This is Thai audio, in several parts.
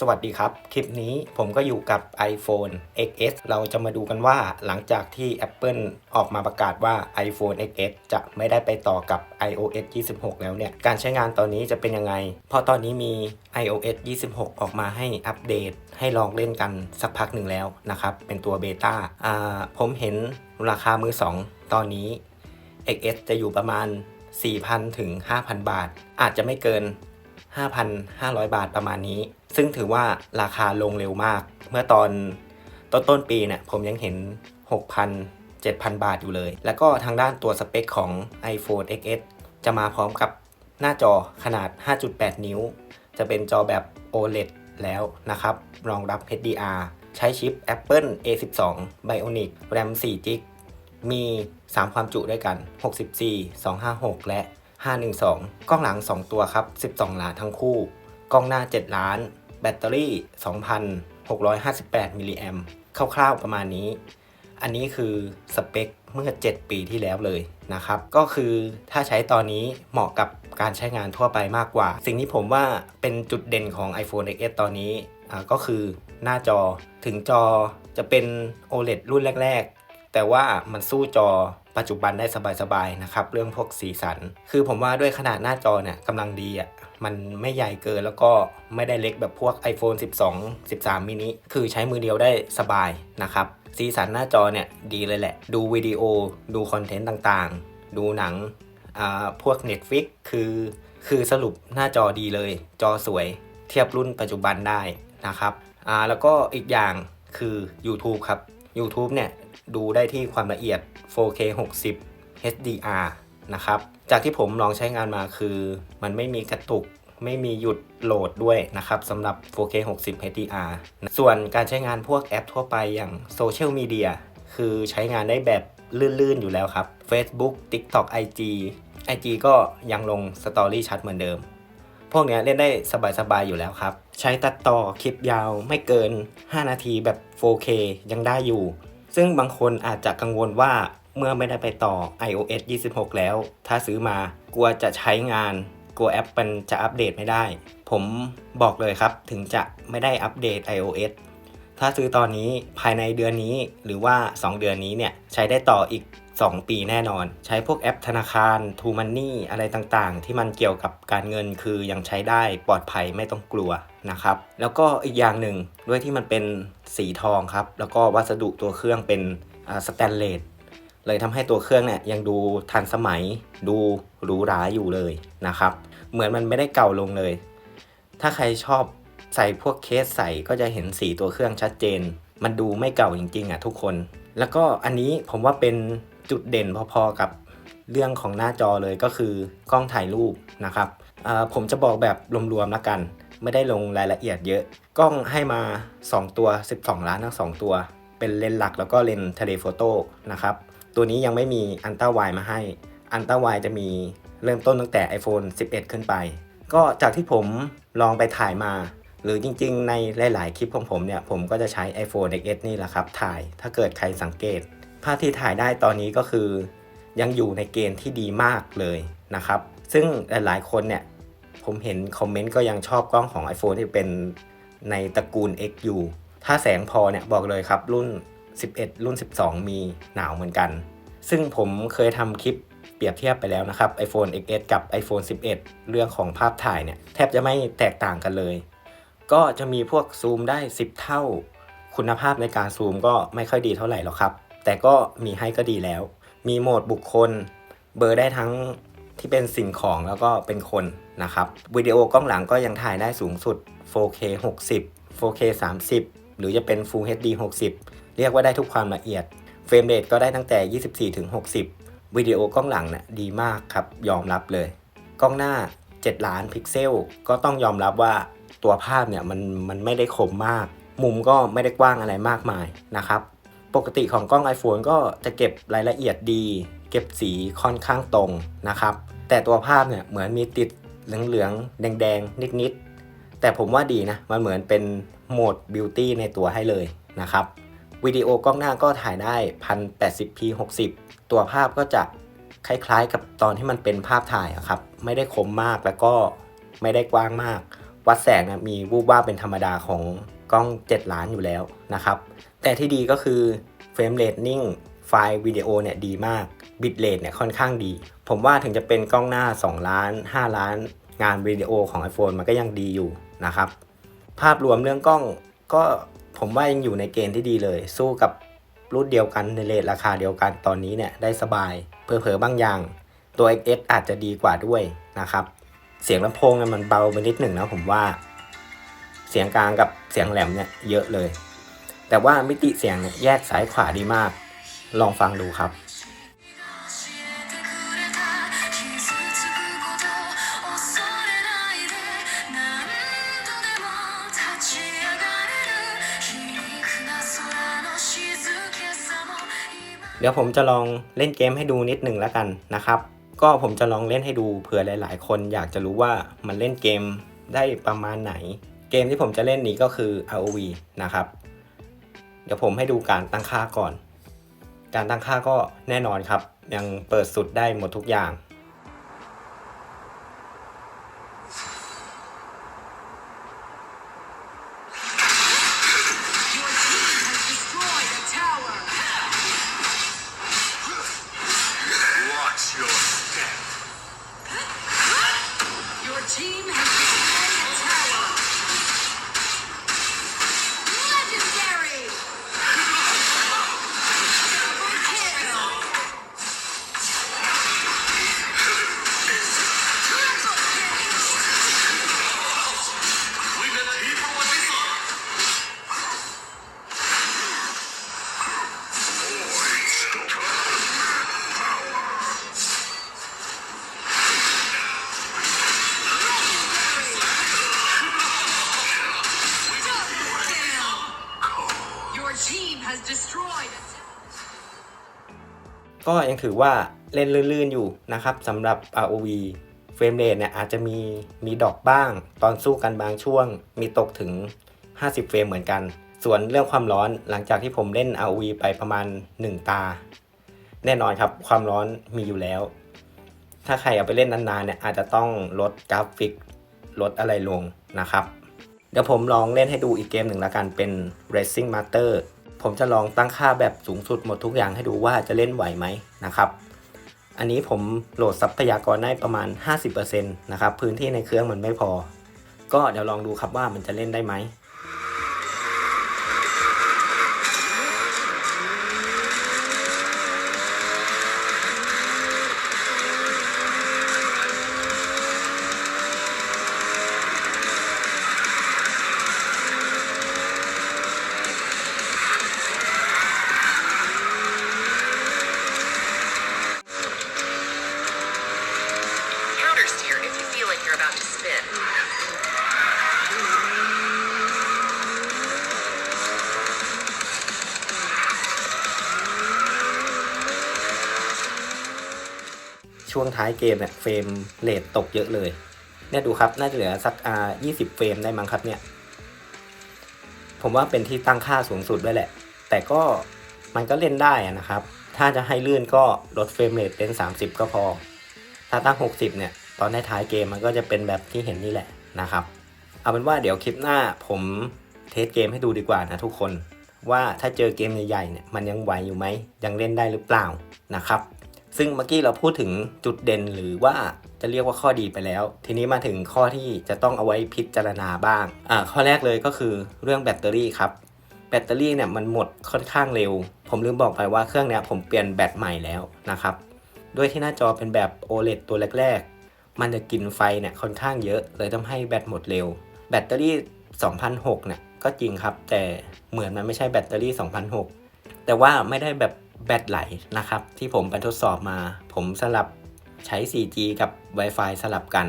สวัสดีครับ คลิปนี้ผมก็อยู่กับ iPhone XS เราจะมาดูกันว่าหลังจากที่ Apple ออกมาประกาศว่า iPhone XS จะไม่ได้ไปต่อกับ iOS 26 แล้วเนี่ย การใช้งานตอนนี้จะเป็นยังไง เพราะตอนนี้มี iOS 26 ออกมาให้อัปเดต ให้ลองเล่นกันสักพักหนึ่งแล้วนะครับ เป็นตัวเบต้าอ่าผมเห็นราคามือ 2 ตอนนี้ XS จะอยู่ประมาณ 4,000 ถึง 5,000 บาท อาจจะไม่เกิน 5,500 บาทประมาณนี้ ซึ่งถือว่าราคาลงเร็วมาก เมื่อตอนต้นต้นปีเนี่ยผมยังเห็น 6,000 7,000 บาทอยู่เลย แล้วก็ทางด้านตัวสเปคของ iPhone XS จะมาพร้อมกับหน้าจอขนาด 5.8 นิ้ว จะเป็นจอแบบ OLED แล้วนะครับ รองรับ HDR ใช้ชิป Apple A12 Bionic RAM 4 g b มี 3 ความจุด้วยกัน 64 256 และ 512 กล้องหลัง 2 ตัวครับ 12 ล้านทั้งคู่ กล้องหน้า 7 ล้าน แบตเตอรี่ 2,658 มิลลิแอมคร่าวๆประมาณนี้ อันนี้คือสเปคเมื่อ 7 ปีที่แล้วเลยนะครับ ก็คือถ้าใช้ตอนนี้เหมาะกับการใช้งานทั่วไปมากกว่า สิ่งที่ผมว่าเป็นจุดเด่นของ iPhone XS ตอนนี้ก็คือหน้าจอถึงจอจะเป็น OLED รุ่นแรก ๆ แต่ว่ามันสู้จอปัจจุบันได้สบายๆนะครับ เรื่องพวกสีสัน คือผมว่าด้วยขนาดหน้าจอเนี่ยกำลังดีอะ มันไม่ใหญ่เกินแล้วก็ไม่ได้เล็กแบบพวก iPhone 12 13 mini คือใช้มือเดียวได้สบายนะครับ สีสันหน้าจอเนี่ยดีเลยแหละ ดูวิดีโอ ดูคอนเทนต์ต่างๆ ดูหนังอ่าพวก Netflix คือ คือสรุปหน้าจอดีเลย จอสวยเทียบรุ่นปัจจุบันได้นะครับอ่าแล้วก็อีกอย่างคือ YouTube ครับ YouTube เนี่ยดูได้ที่ความละเอียด 4K 60 HDR นะครับ จากที่ผมลองใช้งานมาคือมันไม่มีกระตุกไม่มีหยุดโหลดด้วยนะครับสำหรับ 4K 60 HDR ส่วนการใช้งานพวกแอปทั่วไปอย่างโซเชียลมีเดียคือใช้งานได้แบบลื่นๆอยู่แล้วครับ Facebook TikTok IG IG ก็ยังลงสตอรี่ชัดเหมือนเดิม พวกเนี้ยเล่นได้สบายๆอยู่แล้วครับ ใช้ตัดต่อคลิปยาวไม่เกิน 5 นาทีแบบ 4K ยังได้อยู่ ซึ่งบางคนอาจจะกังวลว่า เมื่อไม่ได้ไปต่อ iOS 26 แล้ว ถ้าซื้อมากลัวจะใช้งาน กลัวแอปมันจะอัปเดตไม่ได้ ผมบอกเลยครับถึงจะไม่ได้อัปเดต iOS ถ้าซื้อตอนนี้ภายในเดือนนี้หรือว่า 2 เดือนนี้เนี่ยใช้ได้ต่ออีก 2 ปีแน่นอน ใช้พวกแอปธนาคาร t ูมันนี่อะไรต่างๆ ที่มันเกี่ยวกับการเงินคือยังใช้ได้ปลอดภัยไม่ต้องกลัวนะครับ แล้วก็อีกอย่างหนึ่งด้วยที่มันเป็นสีทองครับ แล้วก็วัสดุตัวเครื่องเป็นสแตนเลส เลยทำให้ตัวเครื่องเนี่ยยังดูทันสมัย ดูหรูหราอยู่เลยนะครับ เหมือนมันไม่ได้เก่าลงเลย ถ้าใครชอบใส่พวกเคสใส่ก็จะเห็นสีตัวเครื่องชัดเจน มันดูไม่เก่าจริงๆอะทุกคน แล้วก็อันนี้ผมว่าเป็นจุดเด่นพอๆกับเรื่องของหน้าจอเลยก็คือกล้องถ่ายรูปนะครับผมจะบอกแบบรวมๆแล้วกัน ไม่ได้ลงรายละเอียดเยอะ กล้องให้มา 2 ตัว 12 ล้านทั้ง 2 ตัว เป็นเลนส์หลักแล้วก็เลนส์เทเลโฟโต้นะครับ ตัวนี้ยังไม่มีอันต้าไวมาให้ อันต้าไวจะมีเริ่มต้นตั้งแต่ iPhone 11 ขึ้นไป ก็จากที่ผมลองไปถ่ายมา หรือจริงๆ ในหลายๆ คลิปของผมเนี่ย ผมก็จะใช้ iPhone XS นี่แหละครับถ่าย ถ้าเกิดใครสังเกต ภาพที่ถ่ายได้ตอนนี้ก็คือ ยังอยู่ในเกณฑ์ที่ดีมากเลยนะครับ ซึ่งหลายๆ คนเนี่ย ผมเห็นคอมเมนต์ก็ยังชอบกล้องของ iPhone ที่เป็นในตระกูล X อยู่ถ้าแสงพอเนี่ยบอกเลยครับรุ่น 11 รุ่น 12 มีหนาวเหมือนกัน ซึ่งผมเคยทำคลิปเปรียบเทียบไปแล้วนะครับ iPhone XS กับ iPhone 11 เรื่องของภาพถ่ายเนี่ยแทบจะไม่แตกต่างกันเลย ก็จะมีพวกซูมได้ 10 เท่า คุณภาพในการซูมก็ไม่ค่อยดีเท่าไหร่หรอกครับ แต่ก็มีให้ก็ดีแล้ว มีโหมดบุคคล เบอร์ได้ทั้งที่เป็นสิ่งของแล้วก็เป็นคนนะครับวิดีโอกล้องหลังก็ยังถ่ายได้สูงสุด 4K 60 4K 30 หรือจะเป็น Full HD 60 เรียกว่าได้ทุกความละเอียด เฟรมเรทก็ได้ตั้งแต่ 24ถึง60 วิดีโอกล้องหลังนะ่ะดีมากครับ ยอมรับเลย กล้องหน้า 7 ล้านพิกเซล ก็ต้องยอมรับว่าตัวภาพเนี่ยมันมันไม่ได้คมมาก มุมก็ไม่ได้กว้างอะไรมากมายนะครับ ปกติของกล้อง iPhone ก็จะเก็บรายละเอียดดี เก็บสีค่อนข้างตรงนะครับ แต่ตัวภาพเนี่ยเหมือนมีติดเหลืองๆ แดงๆ นิดๆ แต่ผมว่าดีนะ มันเหมือนเป็นโหมดบิวตี้ในตัวให้เลยนะครับ วิดีโอกล้องหน้าก็ถ่ายได้ 1080p 60 ตัวภาพก็จะคล้ายๆกับตอนที่มันเป็นภาพถ่ายอะครับ ไม่ได้คมมากแล้วก็ไม่ได้กว้างมาก วัดแสงนะมีวูบว่าเป็นธรรมดาของกล้อง 7 ล้านอยู่แล้วนะครับ แต่ที่ดีก็คือเฟรมเรทนิ่งไฟล์วิดีโอเนี่ยดีมากบิตเรทเนี่ยค่อนข้างดี ผมว่าถึงจะเป็นกล้องหน้า 2 ล้าน 5 ล้าน งานวิดีโอของ iPhone มันก็ยังดีอยู่นะครับ ภาพรวมเรื่องกล้องก็ ผมว่ายังอยู่ในเกณฑ์ที่ดีเลย สู้กับรุ่นเดียวกันในเลทราคาเดียวกันตอนนี้เนี่ยได้สบายเพอเพอบางอย่างตัว XS อาจจะดีกว่าด้วยนะครับ เสียงลำโพงเนี่ยมันเบาไปนิดหนึ่งนะผมว่า เสียงกลางกับเสียงแหลมเนี่ยเยอะเลย แต่ว่ามิติเสียงเนี่ยแยกสายขวาดีมาก ลองฟังดูครับ เดี๋ยวผมจะลองเล่นเกมให้ดูนิดหนึ่งแล้วกันนะครับ ก็ผมจะลองเล่นให้ดูเผื่อหลาย ๆ คนอยากจะรู้ว่ามันเล่นเกมได้ประมาณไหน เกมที่ผมจะเล่นนี้ก็คือ ROV นะครับ เดี๋ยวผมให้ดูการตั้งค่าก่อน การตั้งค่าก็แน่นอนครับ ยังเปิดสุดได้หมดทุกอย่าง Your ก็ยังถือว่าเล่นลื่นๆอยู่นะครับสำหรับ ROV เฟรมเรทเนี่ยอาจจะมีมีดอกบ้าง ตอนสู้กันบางช่วง มีตกถึง 50 เฟรมเหมือนกัน ส่วนเรื่องความร้อนหลังจากที่ผมเล่น ROV ไปประมาณ 1 ตา แน่นอนครับความร้อนมีอยู่แล้ว ถ้าใครเอาไปเล่นนานๆเนี่ยอาจจะต้องลดกราฟิกลดอะไรลงนะครับ เดี๋ยวผมลองเล่นให้ดูอีกเกมหนึ่งละกันเป็น Racing Master ผมจะลองตั้งค่าแบบสูงสุดหมดทุกอย่างให้ดูว่าจะเล่นไหวไหมนะครับ อันนี้ผมโหลดทรัพยากรได้ประมาณ 50%นะครับพื้นที่ในเครื่องมันไม่พอ ก็เดี๋ยวลองดูครับว่ามันจะเล่นได้ไหม your steer if you feel like you're about to spin. ช่วงท้ายเกมเนี่ยเฟรมเรทตกเยอะเลย เนี่ยดูครับ น่าจะเหลือสักอ่า20 เฟรมได้มั้งครับเนี่ย ผมว่าเป็นที่ตั้งค่าสูงสุดด้วยแหละ แต่ก็มันก็เล่นได้นะครับ ถ้าจะให้เลื่อนก็ลดเฟรมเรทเป็น 30 ก็พอ ถ้าตั้ง 60 เนี่ย ตอนในท้ายเกมมันก็จะเป็นแบบที่เห็นนี่แหละนะครับ เอาเป็นว่าเดี๋ยวคลิปหน้าผมเทสเกมให้ดูดีกว่านะทุกคน ว่าถ้าเจอเกมใหญ่ๆเนี่ยมันยังไหวอยู่ไหมยังเล่นได้หรือเปล่านะครับ ซึ่งเมื่อกี้เราพูดถึงจุดเด่นหรือว่าจะเรียกว่าข้อดีไปแล้ว ทีนี้มาถึงข้อที่จะต้องเอาไว้พิจารณาบ้างอ่าข้อแรกเลยก็คือเรื่องแบตเตอรี่ครับแบตเตอรี่เนี่ยมันหมดค่อนข้างเร็ว ผมลืมบอกไปว่าเครื่องเนี้ยผมเปลี่ยนแบตใหม่แล้วนะครับ ด้วยที่หน้าจอเป็นแบบ OLED ตัวแรก มันจะกินไฟเนี่ยค่อนข้างเยอะ เลยทำให้แบตหมดเร็ว แบตเตอรี่ 2006เนี่ยก็จริงครับ แต่เหมือนมันไม่ใช่แบตเตอรี่ 2006 แต่ว่าไม่ได้แบบแบตไหลนะครับ ที่ผมไปทดสอบมา ผมสลับใช้ 4G กับ Wi-Fi สลับกัน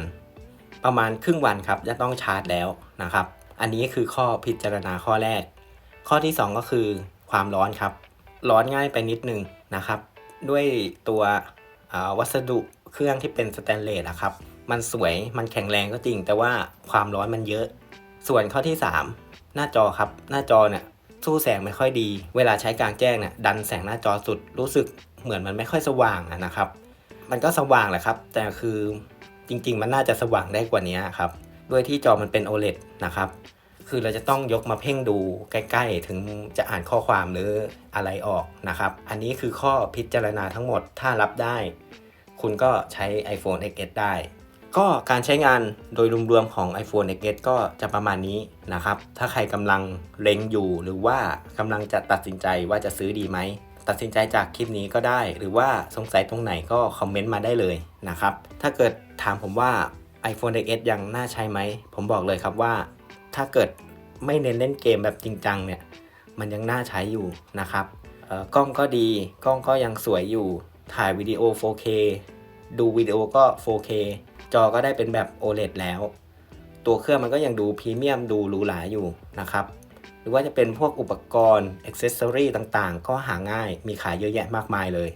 ประมาณครึ่งวันครับจะต้องชาร์จแล้วนะครับ อันนี้คือข้อพิจารณาข้อแรก ข้อที่ 2 ก็คือความร้อนครับ ร้อนง่ายไปนิดนึงนะครับ ด้วยตัววัสดุ เครื่องที่เป็นสแตนเลสอะครับ มันสวยมันแข็งแรงก็จริง แต่ว่าความร้อนมันเยอะ ส่วนข้อที่ 3 หน้าจอครับ หน้าจอเนี่ยสู้แสงไม่ค่อยดี เวลาใช้กลางแจ้งเนี่ยดันแสงหน้าจอสุด รู้สึกเหมือนมันไม่ค่อยสว่างนะครับ มันก็สว่างแหละครับ แต่คือจริง ๆ มันน่าจะสว่างได้กว่านี้ครับ ด้วยที่จอมันเป็น OLED นะครับคือเราจะต้องยกมาเพ่งดูใกล้ ๆ ถึงจะอ่านข้อความหรืออะไรออกนะครับ อันนี้คือข้อพิจารณาทั้งหมดถ้ารับได้ คุณก็ใช้ iPhone XS ได้ ก็การใช้งานโดยรวมๆของ iPhone XS ก็จะประมาณนี้นะครับ ถ้าใครกำลังเล็งอยู่หรือว่ากำลังจะตัดสินใจว่าจะซื้อดีไหมตัดสินใจจากคลิปนี้ก็ได้ หรือว่าสงสัยตรงไหนก็คอมเมนต์มาได้เลยนะครับ ถ้าเกิดถามผมว่า iPhone XS ยังน่าใช้ไหม ผมบอกเลยครับว่า ถ้าเกิดไม่เน้นเล่นเกมแบบจริงจังเนี่ย มันยังน่าใช้อยู่นะครับเอ่อกล้องก็ดี กล้องก็ยังสวยอยู่ ถ่ายวิดีโอ 4K ดูวิดีโอก็ 4K จอก็ได้เป็นแบบ OLED แล้ว ตัวเครื่องมันก็ยังดูพรีเมียมดูหรูหราอยู่นะครับ หรือว่าจะเป็นพวกอุปกรณ์อ c เซสซอรีต่างๆ ก็หาง่ายมีขายเยอะแยะมากมายเลย